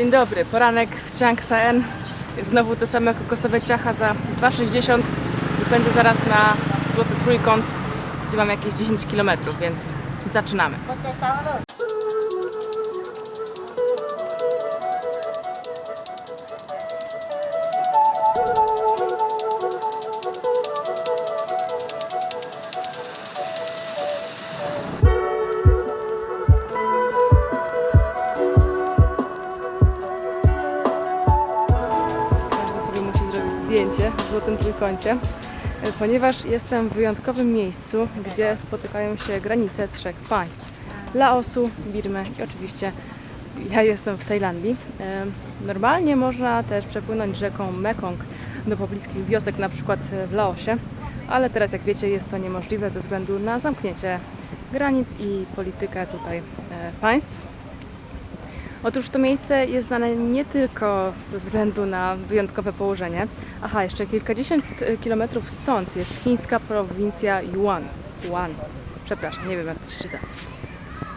Dzień dobry, poranek w Chiang Saen. Znowu to same kokosowe ciacha za 2,60 i będę zaraz na Złoty Trójkąt, gdzie mam jakieś 10 km, więc zaczynamy. Zdjęcie w Złotym Trójkącie, e, ponieważ jestem w wyjątkowym miejscu, gdzie spotykają się granice trzech państw. Laosu, Birmy i oczywiście ja jestem w Tajlandii. E, Normalnie można też przepłynąć rzeką Mekong do pobliskich wiosek, na przykład w Laosie, ale teraz jak wiecie jest to niemożliwe ze względu na zamknięcie granic i politykę tutaj e, państw. Otóż to miejsce jest znane nie tylko ze względu na wyjątkowe położenie. Aha, jeszcze kilkadziesiąt e, kilometrów stąd jest chińska prowincja Yuan. Yuan. Przepraszam, nie wiem jak to się czyta.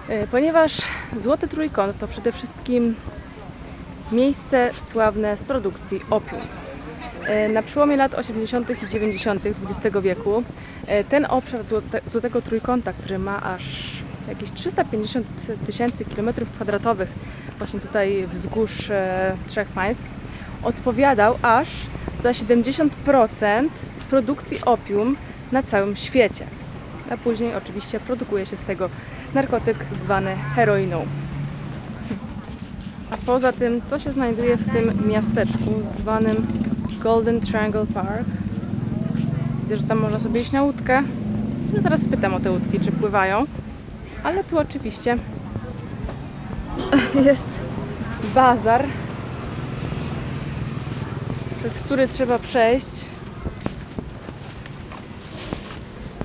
E, Ponieważ Złoty Trójkąt to przede wszystkim miejsce sławne z produkcji opium. E, Na przełomie lat 80. i 90. XX wieku ten obszar Złote, Złotego Trójkąta, który ma aż jakieś 350 tysięcy kilometrów kwadratowych, właśnie tutaj wzgórz e, trzech państw, odpowiadał aż za 70% produkcji opium na całym świecie. A później oczywiście produkuje się z tego narkotyk zwany heroiną. A poza tym, co się znajduje w tym miasteczku zwanym Golden Triangle Park? Widzę, że tam można sobie iść na łódkę. Zaraz spytam o te łódki, czy pływają. Ale tu oczywiście jest bazar, przez który trzeba przejść.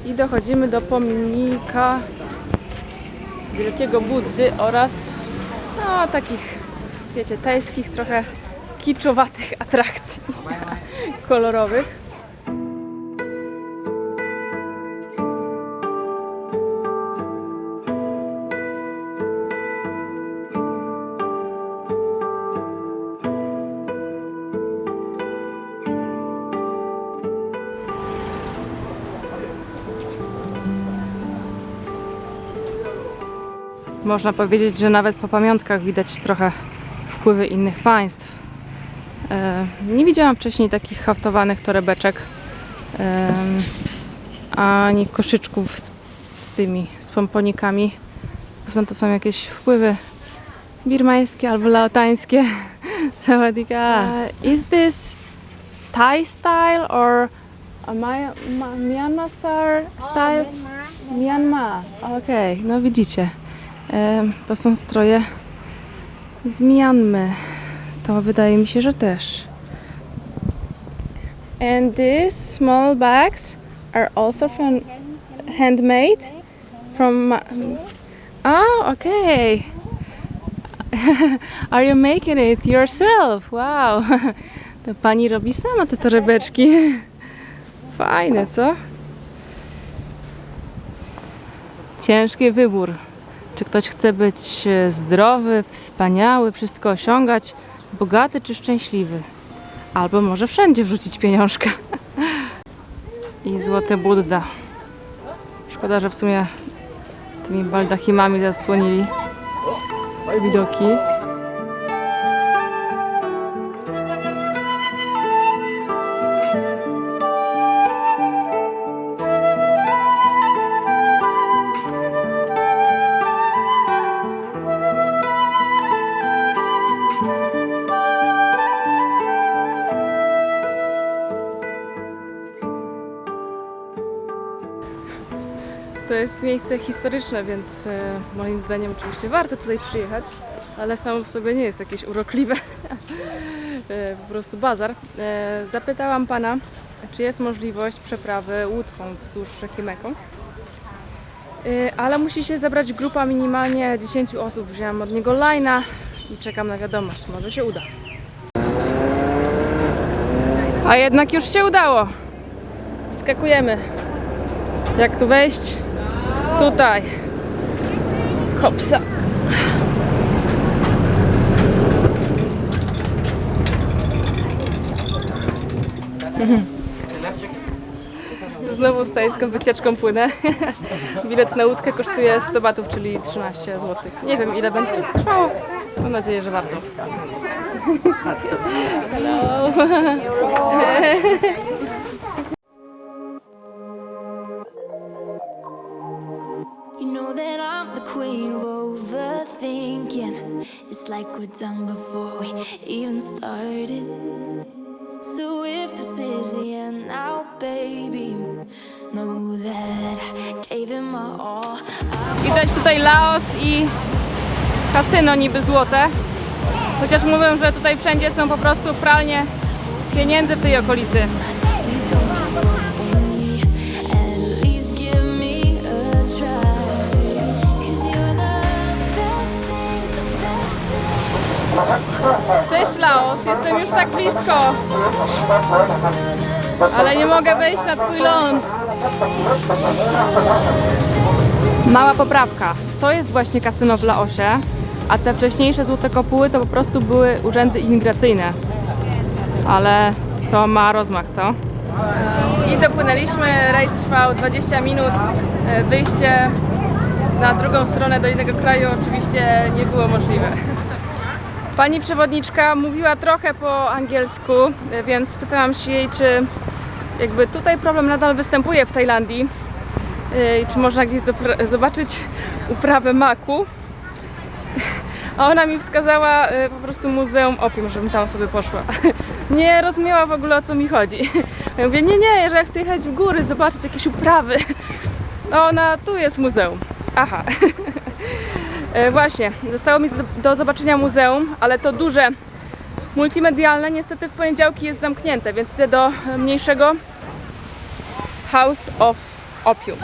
I dochodzimy do pomnika Wielkiego Buddy oraz no, takich, wiecie, tajskich, trochę kiczowatych atrakcji kolorowych. Można powiedzieć, że nawet po pamiątkach widać trochę wpływy innych państw. E, Nie widziałam wcześniej takich haftowanych torebeczek em, ani koszyczków z, z tymi, z pomponikami. Pewno to są jakieś wpływy birmańskie albo laotańskie. Sawadika. Uh, is this Thai style or Maya- Myanmar style? style? Myanmar. Okej, no widzicie. Em, To są stroje z Myanmy. To wydaje mi się, że też. And these small bags are also from handmade from Oh, okay. are you making it yourself? Wow. To pani robi sama te torebeczki. Fajne, co? Ciężki wybór. Czy ktoś chce być e, zdrowy, wspaniały, wszystko osiągać, bogaty czy szczęśliwy? Albo może wszędzie wrzucić pieniążka. I złote Budda. Szkoda, że w sumie tymi baldachimami zasłonili widoki. Miejsce historyczne, więc e, moim zdaniem oczywiście warto tutaj przyjechać, ale samo w sobie nie jest jakieś urokliwe. e, po prostu bazar. E, zapytałam pana, czy jest możliwość przeprawy łódką wzdłuż rzeki Mekong. Ale musi się zebrać grupa minimalnie 10 osób. Wzięłam od niego line'a i czekam na wiadomość. Może się uda. A jednak już się udało. Skakujemy. Jak tu wejść? Tutaj. Hopsa. Mhm. Znowu z tajską wycieczką płynę. Bilet na łódkę kosztuje 100 batów, czyli 13 zł. Nie wiem ile będzie czasu trwało. Mam nadzieję, że warto. No. Hello. It's like we're done before we even started. So if this is the end now, baby, know that I gave it my all. Widać tutaj Laos i kasyno niby złote. Chociaż mówią, że tutaj wszędzie są po prostu pralnie pieniędzy w tej okolicy. Cześć Laos, jestem już tak blisko. Ale nie mogę wejść na twój ląd. Mała poprawka. To jest właśnie kasyno w Laosie, a te wcześniejsze złote kopuły to po prostu były urzędy imigracyjne. Ale to ma rozmach, co? I dopłynęliśmy, rejs trwał 20 minut. E, Wyjście na drugą stronę do innego kraju oczywiście nie było możliwe. Pani przewodniczka mówiła trochę po angielsku, e, więc pytałam się jej, czy jakby tutaj problem nadal występuje w Tajlandii e, i czy można gdzieś zobaczyć uprawę maku. A ona mi wskazała e, po prostu muzeum opium, żebym tam sobie poszła. Nie rozumiała w ogóle o co mi chodzi. Ja mówię, nie, nie, że ja chcę jechać w góry, zobaczyć jakieś uprawy. A ona, tu jest muzeum. Aha. E, Właśnie, zostało mi do, zobaczenia muzeum, ale to duże, multimedialne, niestety w poniedziałki jest zamknięte, więc idę do mniejszego House of Opium.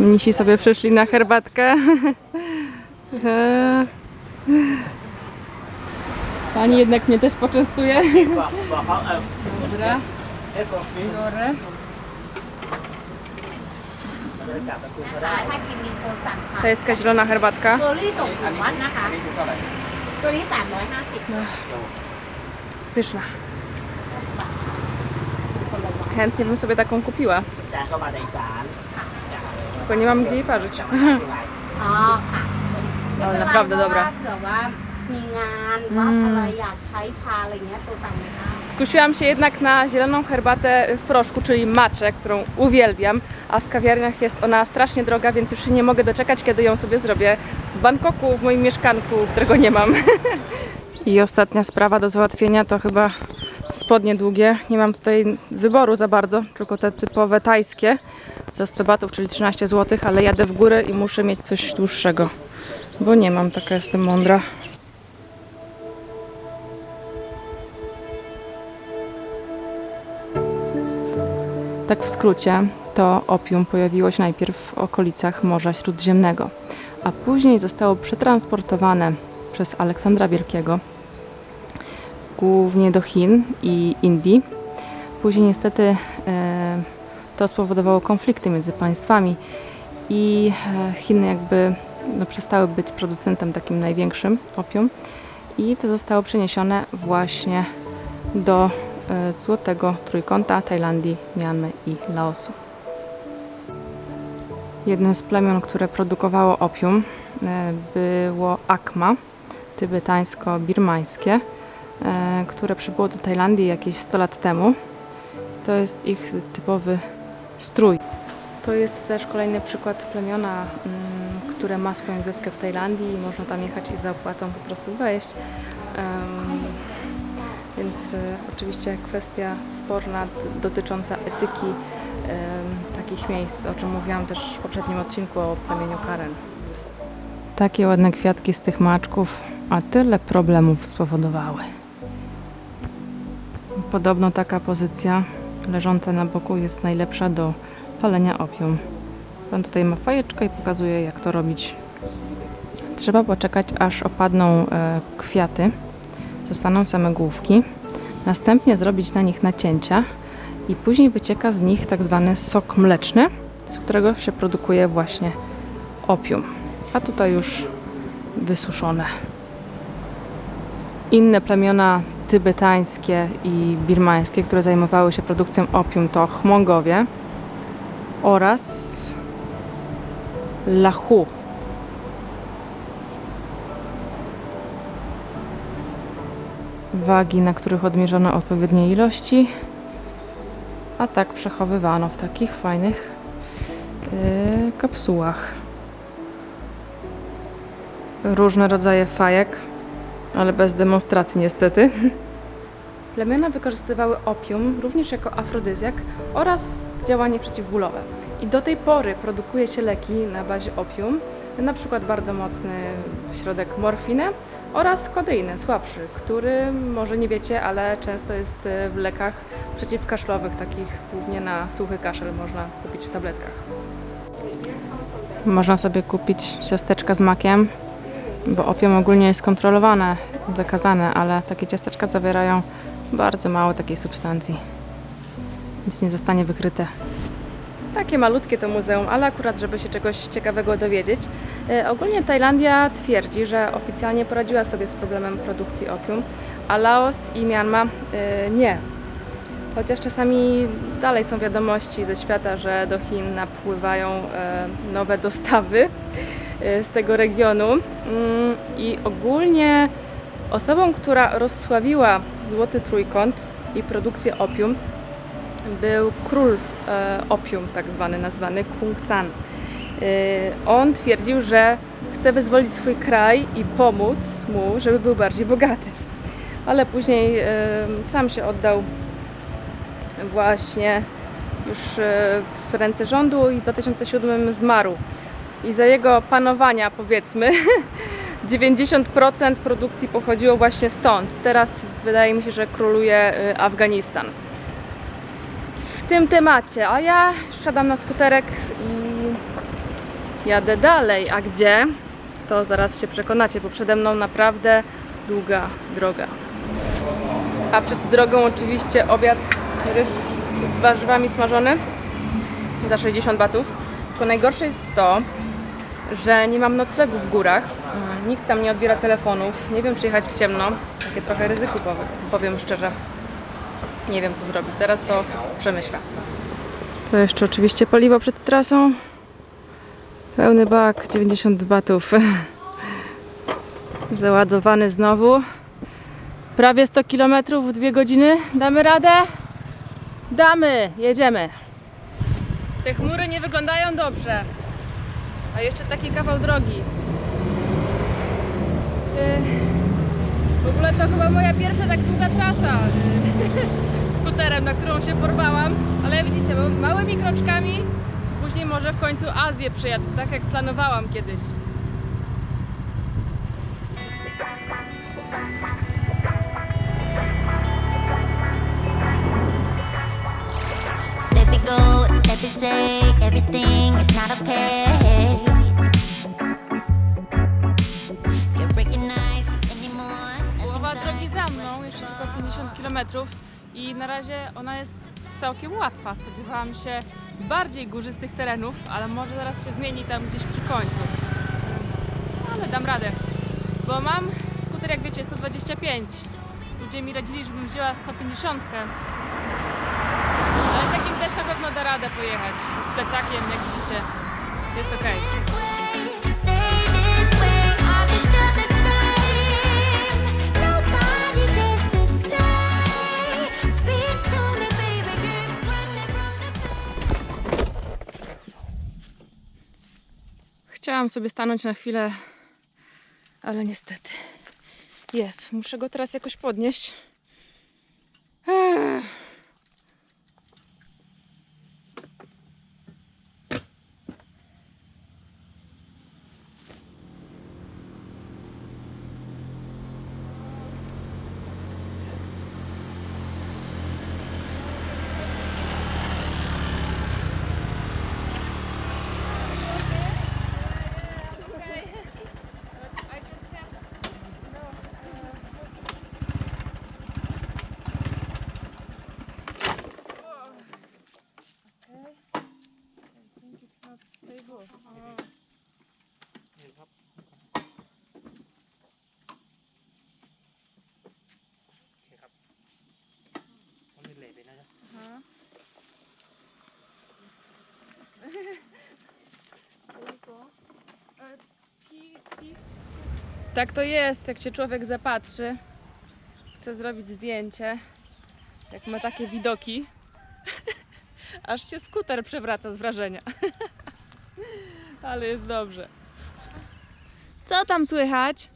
Mnisi sobie przyszli na herbatkę. Pani jednak mnie też poczęstuje. Dobra. Biorę. ถ้ากินมีโทรสั่งค่ะ To jest taka zielona herbatka. เบอร์รี่ส่งถึงวัดนะคะ ตัวนี้ 350 Pyszna. Chętnie bym sobie taką kupiła. จานเข้ามาในศาล Tylko nie mam gdzie jej parzyć. อ๋อค่ะ Ale naprawdę dobra. เผื่อว่ามีงานหรือว่าอะไรอยากใช้ชาอะไรเงี้ยตัวสั่งเลยค่ะ Skusiłam się jednak na zieloną herbatę w proszku, czyli maczę, którą uwielbiam, a w kawiarniach jest ona strasznie droga, więc już się nie mogę doczekać, kiedy ją sobie zrobię w Bangkoku, w moim mieszkanku, którego nie mam. I ostatnia sprawa do załatwienia to chyba spodnie długie. Nie mam tutaj wyboru za bardzo, tylko te typowe tajskie za 100 batów, czyli 13 zł, ale jadę w górę i muszę mieć coś dłuższego, bo nie mam, taka jestem mądra. Tak w skrócie, to opium pojawiło się najpierw w okolicach Morza Śródziemnego, a później zostało przetransportowane przez Aleksandra Wielkiego głównie do Chin i Indii. Później niestety e, to spowodowało konflikty między państwami i e, Chiny jakby no, przestały być producentem takim największym opium i to zostało przeniesione właśnie do złotego trójkąta Tajlandii, Mianmy i Laosu. Jednym z plemion, które produkowało opium e, było Akma, tybetańsko-birmańskie, e, które przybyło do Tajlandii jakieś 100 lat temu. To jest ich typowy strój. To jest też kolejny przykład plemiona, mm, które ma swoją wioskę w Tajlandii i można tam jechać i za opłatą po prostu wejść. Więc e, oczywiście kwestia sporna dotycząca etyki takich miejsc, o czym mówiłam też w poprzednim odcinku o plemieniu Karen. Takie ładne kwiatki z tych maczków, a tyle problemów spowodowały. Podobno taka pozycja leżąca na boku jest najlepsza do palenia opium. Pan tutaj ma fajeczkę i pokazuje jak to robić. Trzeba poczekać aż opadną e, kwiaty, zostaną same główki. Następnie zrobić na nich nacięcia i później wycieka z nich tak zwany sok mleczny, z którego się produkuje właśnie opium. A tutaj już wysuszone. Inne plemiona tybetańskie i birmańskie, które zajmowały się produkcją opium, to Chmongowie oraz Lahu. Wagi, na których odmierzono odpowiednie ilości, a tak przechowywano w takich fajnych yy, kapsułach. Różne rodzaje fajek, ale bez demonstracji niestety. Plemiona wykorzystywały opium również jako afrodyzjak oraz działanie przeciwbólowe. I do tej pory produkuje się leki na bazie opium, na przykład bardzo mocny środek morfinę oraz kodeinę, słabszy, który może nie wiecie, ale często jest e, w lekach przeciwkaszlowych, takich głównie na suchy kaszel można kupić w tabletkach. Można sobie kupić ciasteczka z makiem, bo opium ogólnie jest kontrolowane, zakazane, ale takie ciasteczka zawierają bardzo mało takiej substancji. Nic nie zostanie wykryte. Takie malutkie to muzeum, ale akurat, żeby się czegoś ciekawego dowiedzieć. E, ogólnie Tajlandia twierdzi, że oficjalnie poradziła sobie z problemem produkcji opium, a Laos i Myanmar e, nie. Chociaż czasami dalej są wiadomości ze świata, że do Chin napływają e, nowe dostawy z tego regionu. Mm, I ogólnie osobą, która rozsławiła Złoty Trójkąt i produkcję opium, był król opium, tak zwany, nazwany Kung San. E, on twierdził, że chce wyzwolić swój kraj i pomóc mu, żeby był bardziej bogaty. Ale później e, sam się oddał właśnie już e, w ręce rządu i w 2007 zmarł. I za jego panowania, powiedzmy, 90% produkcji pochodziło właśnie stąd. Teraz wydaje mi się, że króluje e, Afganistan tym temacie, a ja wsiadam na skuterek i jadę dalej. A gdzie? To zaraz się przekonacie, bo przede mną naprawdę długa droga. A przed drogą oczywiście obiad ryż z warzywami smażony za 60 batów. Tylko najgorsze jest to, że nie mam noclegu w górach. Nikt tam nie odbiera telefonów. Nie wiem, czy jechać w ciemno. Takie trochę ryzyko, powiem szczerze. Nie wiem co zrobić, zaraz to przemyślę. To jeszcze oczywiście paliwo przed trasą. Pełny bak, 90 batów. Załadowany znowu. Prawie 100 km w dwie godziny. Damy radę? Damy, jedziemy. Te chmury nie wyglądają dobrze. A jeszcze taki kawał drogi. Yy. W ogóle to chyba moja pierwsza tak długa trasa y, skuterem, na którą się porwałam, ale widzicie, małymi kroczkami później może w końcu Azję przyjadę, tak jak planowałam kiedyś. Let me go, let me say everything is not okay. Anymore. Połowa Nothing's drogi like za mną, jeszcze tylko 50 km i na razie ona jest całkiem łatwa. Spodziewałam się bardziej górzystych terenów, ale może zaraz się zmieni tam gdzieś przy końcu. Ale dam radę, bo mam skuter, jak wiecie, 125. Ludzie mi radzili, żebym wzięła 150. Ale takim też na pewno da radę pojechać. Z plecakiem, jak widzicie, jest okej. this Chciałam sobie stanąć na chwilę, ale niestety. Jef, muszę go teraz jakoś podnieść. Ech. Tak to jest, jak się człowiek zapatrzy, chce zrobić zdjęcie, jak ma takie widoki, aż cię skuter przewraca z wrażenia. Ale jest dobrze. Co tam słychać?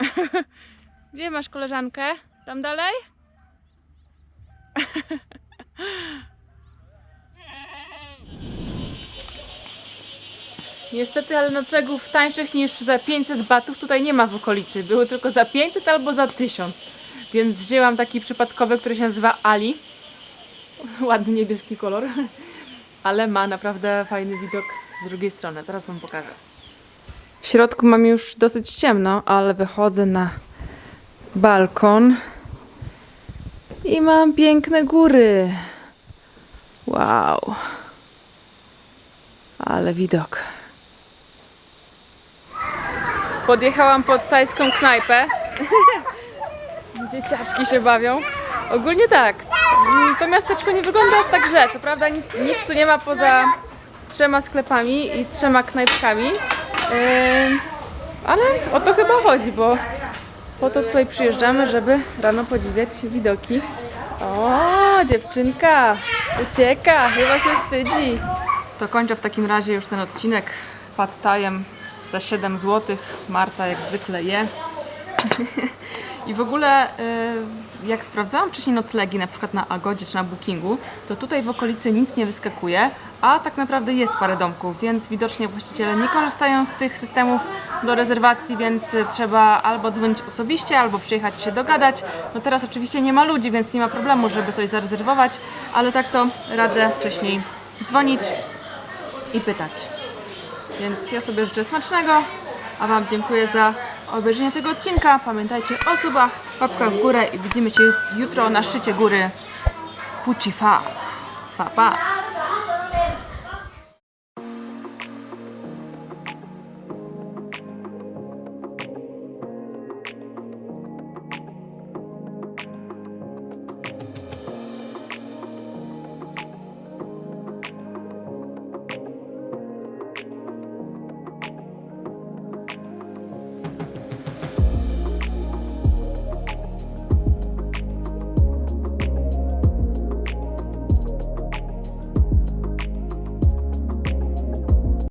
Gdzie masz koleżankę? Tam dalej? Niestety, ale noclegów tańszych niż za 500 batów tutaj nie ma w okolicy. Były tylko za 500 albo za 1000. Więc wzięłam taki przypadkowy, który się nazywa Ali. Ładny niebieski kolor. Ale ma naprawdę fajny widok z drugiej strony. Zaraz Wam pokażę. W środku mam już dosyć ciemno, ale wychodzę na balkon i mam piękne góry. Wow. Ale widok. Podjechałam pod tajską knajpę. Dzieciaczki się bawią. Ogólnie tak. mm, To miasteczko nie wygląda aż tak źle. Co prawda nic, tu nie ma poza trzema sklepami i trzema knajpkami. Ym, ale o to chyba chodzi, bo po to tutaj przyjeżdżamy, żeby rano podziwiać widoki. O, dziewczynka ucieka, chyba się wstydzi. To kończę w takim razie już ten odcinek pad tajem za 7 zł. Marta jak zwykle je. I w ogóle, y, jak sprawdzałam wcześniej noclegi, na przykład na Agodzie czy na Bookingu, to tutaj w okolicy nic nie wyskakuje, a tak naprawdę jest parę domków, więc widocznie właściciele nie korzystają z tych systemów do rezerwacji, więc trzeba albo dzwonić osobiście, albo przyjechać się dogadać. No teraz oczywiście nie ma ludzi, więc nie ma problemu, żeby coś zarezerwować, ale tak to radzę wcześniej dzwonić i pytać. Więc ja sobie życzę smacznego, a Wam dziękuję za obejrzenie tego odcinka. Pamiętajcie o subach, łapkach w górę i widzimy się jutro na szczycie góry Puchifa. Pa, pa!